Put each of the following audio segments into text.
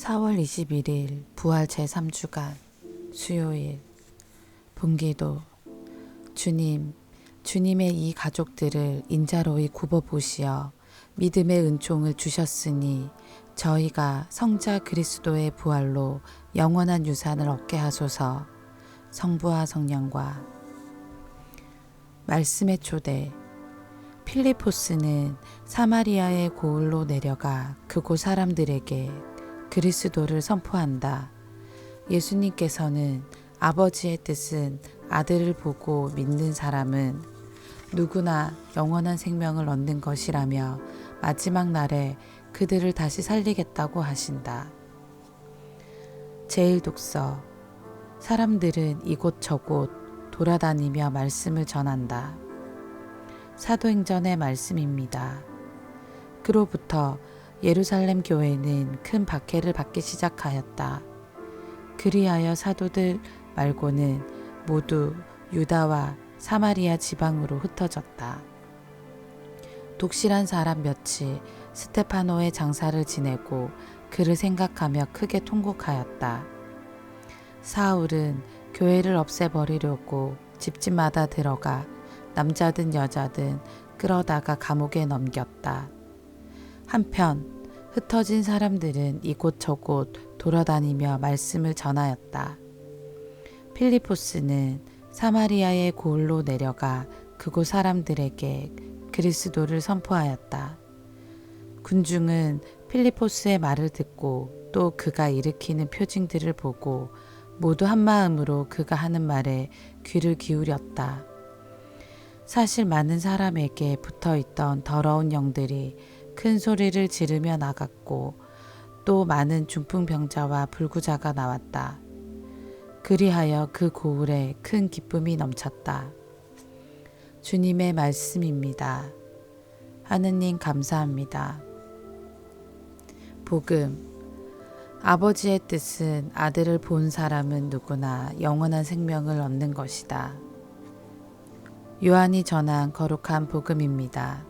4월 21일 부활 제3주간 수요일. 분기도. 주님 주님의 이 가족들을 인자로이 굽어 보시어 믿음의 은총을 주셨으니 저희가 성자 그리스도의 부활로 영원한 유산을 얻게 하소서. 성부와 성령과. 말씀의 초대. 필리포스는 사마리아의 고을로 내려가 그곳 사람들에게 그리스도를 선포한다. 예수님께서는 아버지의 뜻은 아들을 보고 믿는 사람은 누구나 영원한 생명을 얻는 것이라며 마지막 날에 그들을 다시 살리겠다고 하신다. 제일 독서 사람들은 이곳 저곳 돌아다니며 말씀을 전한다. 사도행전의 말씀입니다. 그로부터 예루살렘 교회는 큰 박해를 받기 시작하였다. 그리하여 사도들 말고는 모두 유다와 사마리아 지방으로 흩어졌다. 독실한 사람 몇이 스테파노의 장사를 지내고 그를 생각하며 크게 통곡하였다. 사울은 교회를 없애버리려고 집집마다 들어가 남자든 여자든 끌어다가 감옥에 넘겼다. 한편 흩어진 사람들은 이곳 저곳 돌아다니며 말씀을 전하였다. 필리포스는 사마리아의 고을로 내려가 그곳 사람들에게 그리스도를 선포하였다. 군중은 필리포스의 말을 듣고 또 그가 일으키는 표징들을 보고 모두 한 마음으로 그가 하는 말에 귀를 기울였다. 사실 많은 사람에게 붙어 있던 더러운 영들이 큰 소리를 지르며 나갔고 또 많은 중풍병자와 불구자가 나왔다. 그리하여 그 고을에 큰 기쁨이 넘쳤다. 주님의 말씀입니다. 하느님 감사합니다. 복음 아버지의 뜻은 아들을 본 사람은 누구나 영원한 생명을 얻는 것이다. 요한이 전한 거룩한 복음입니다.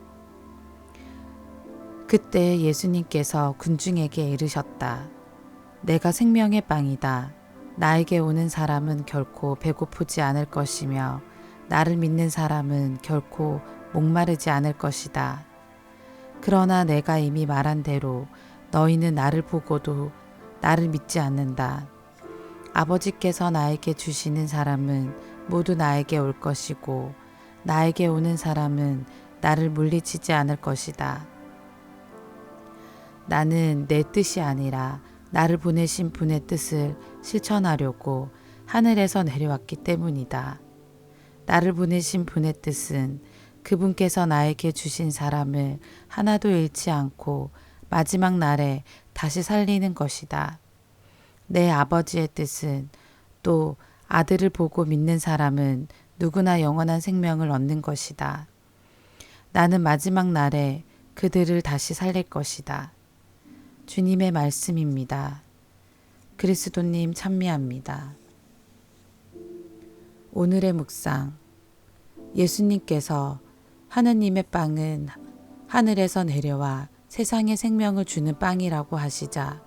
그때 예수님께서 군중에게 이르셨다. 내가 생명의 빵이다. 나에게 오는 사람은 결코 배고프지 않을 것이며 나를 믿는 사람은 결코 목마르지 않을 것이다. 그러나 내가 이미 말한 대로 너희는 나를 보고도 나를 믿지 않는다. 아버지께서 나에게 주시는 사람은 모두 나에게 올 것이고 나에게 오는 사람은 나를 물리치지 않을 것이다. 나는 내 뜻이 아니라 나를 보내신 분의 뜻을 실천하려고 하늘에서 내려왔기 때문이다. 나를 보내신 분의 뜻은 그분께서 나에게 주신 사람을 하나도 잃지 않고 마지막 날에 다시 살리는 것이다. 내 아버지의 뜻은 또 아들을 보고 믿는 사람은 누구나 영원한 생명을 얻는 것이다. 나는 마지막 날에 그들을 다시 살릴 것이다. 주님의 말씀입니다. 그리스도님 찬미합니다. 오늘의 묵상. 예수님께서 하느님의 빵은 하늘에서 내려와 세상에 생명을 주는 빵이라고 하시자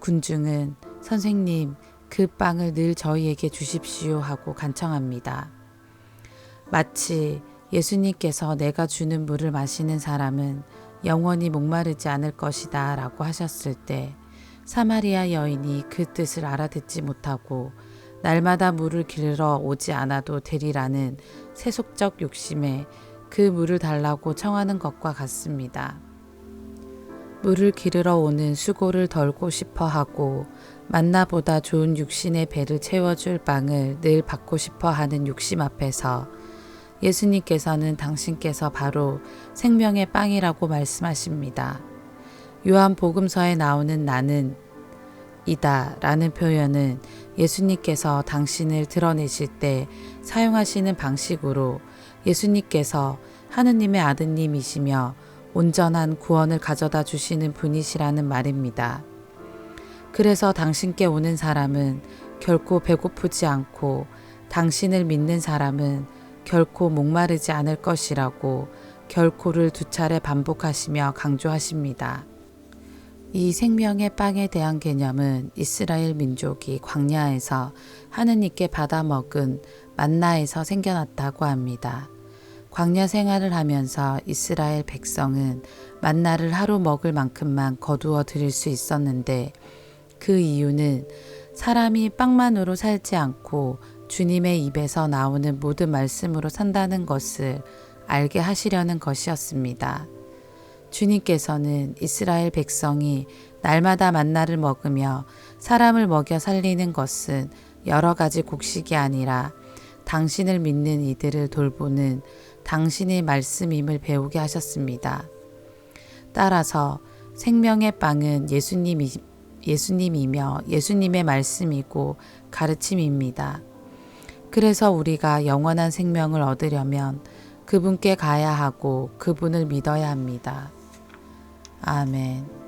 군중은 선생님 그 빵을 늘 저희에게 주십시오 하고 간청합니다. 마치 예수님께서 내가 주는 물을 마시는 사람은 영원히 목마르지 않을 것이다 라고 하셨을 때 사마리아 여인이 그 뜻을 알아듣지 못하고 날마다 물을 길러 오지 않아도 되리라는 세속적 욕심에 그 물을 달라고 청하는 것과 같습니다. 물을 기르러 오는 수고를 덜고 싶어 하고 만나보다 좋은 육신의 배를 채워줄 빵을 늘 받고 싶어 하는 욕심 앞에서 예수님께서는 당신께서 바로 생명의 빵이라고 말씀하십니다. 요한 복음서에 나오는 나는 이다 라는 표현은 예수님께서 당신을 드러내실 때 사용하시는 방식으로 예수님께서 하느님의 아드님이시며 온전한 구원을 가져다 주시는 분이시라는 말입니다. 그래서 당신께 오는 사람은 결코 배고프지 않고 당신을 믿는 사람은 결코 목마르지 않을 것이라고 결코를 두 차례 반복하시며 강조하십니다. 이 생명의 빵에 대한 개념은 이스라엘 민족이 광야에서 하느님께 받아 먹은 만나에서 생겨났다고 합니다. 광야 생활을 하면서 이스라엘 백성은 만나를 하루 먹을 만큼만 거두어 드릴 수 있었는데 그 이유는 사람이 빵만으로 살지 않고 주님의 입에서 나오는 모든 말씀으로 산다는 것을 알게 하시려는 것이었습니다. 주님께서는 이스라엘 백성이 날마다 만나를 먹으며 사람을 먹여 살리는 것은 여러 가지 곡식이 아니라 당신을 믿는 이들을 돌보는 당신의 말씀임을 배우게 하셨습니다. 따라서 생명의 빵은 예수님이, 예수님이며 예수님의 말씀이고 가르침입니다. 그래서 우리가 영원한 생명을 얻으려면 그분께 가야 하고 그분을 믿어야 합니다. 아멘.